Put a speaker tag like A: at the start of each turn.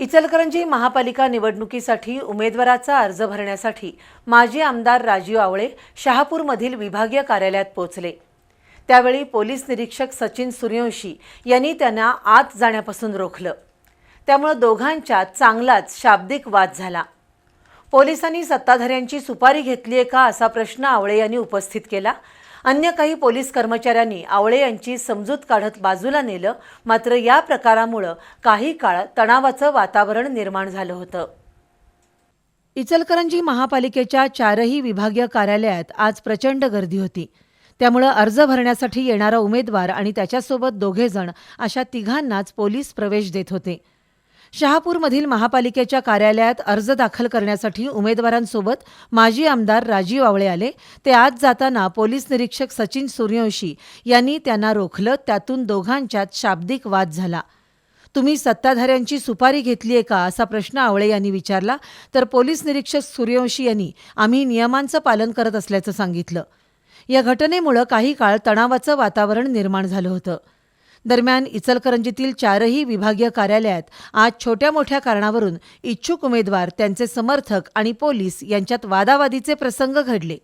A: इचलकरंजी महापालिका निवडणुकीसाठी उमेदवाराचा अर्ज भरण्यासाठी माजी आमदार राजीव आवळे शहापूरमधील विभागीय कार्यालयात पोहोचले. त्यावेळी पोलीस निरीक्षक सचिन सूर्यवंशी यांनी त्यांना आत जाण्यापासून रोखलं. त्यामुळे दोघांच्या चांगलाच शाब्दिक वाद झाला. पोलिसांनी सत्ताधाऱ्यांची सुपारी घेतली आहे का असा प्रश्न आवळे यांनी उपस्थित केला. अन्य काही पोलीस कर्मचाऱ्यांनी आवळे यांची समजूत काढत बाजूला नेलं. मात्र या प्रकारामुळं काही काळ तणावाचं वातावरण निर्माण झालं होतं. इचलकरंजी महापालिकेच्या चारही विभागीय कार्यालयात आज प्रचंड गर्दी होती. त्यामुळं अर्ज भरण्यासाठी येणारा उमेदवार आणि त्याच्यासोबत दोघेजण अशा तिघांनाच पोलीस प्रवेश देत होते. शहापूरमधील महापालिकेच्या कार्यालयात अर्ज दाखल करण्यासाठी उमेदवारांसोबत माजी आमदार राजीव आवळे आले. ते आज जाताना पोलीस निरीक्षक सचिन सूर्यवंशी यांनी त्यांना रोखलं. त्यातून दोघांच्यात शाब्दिक वाद झाला. तुम्ही सत्ताधाऱ्यांची सुपारी घेतली आहे का? असा प्रश्न आवळे यांनी विचारला. तर पोलीस निरीक्षक सूर्यवंशी यांनी आम्ही नियमांचं पालन करत असल्याचं सांगितलं. या घटनेमुळं काही काळ तणावाचं वातावरण निर्माण झालं होतं. दरम्यान इचलकरंजीतील चारही विभागीय कार्यालयात आज छोट्या मोठ्या कारणावरून इच्छुक उमेदवार त्यांचे समर्थक आणि पोलीस यांच्यात वादावादीचे प्रसंग घडले.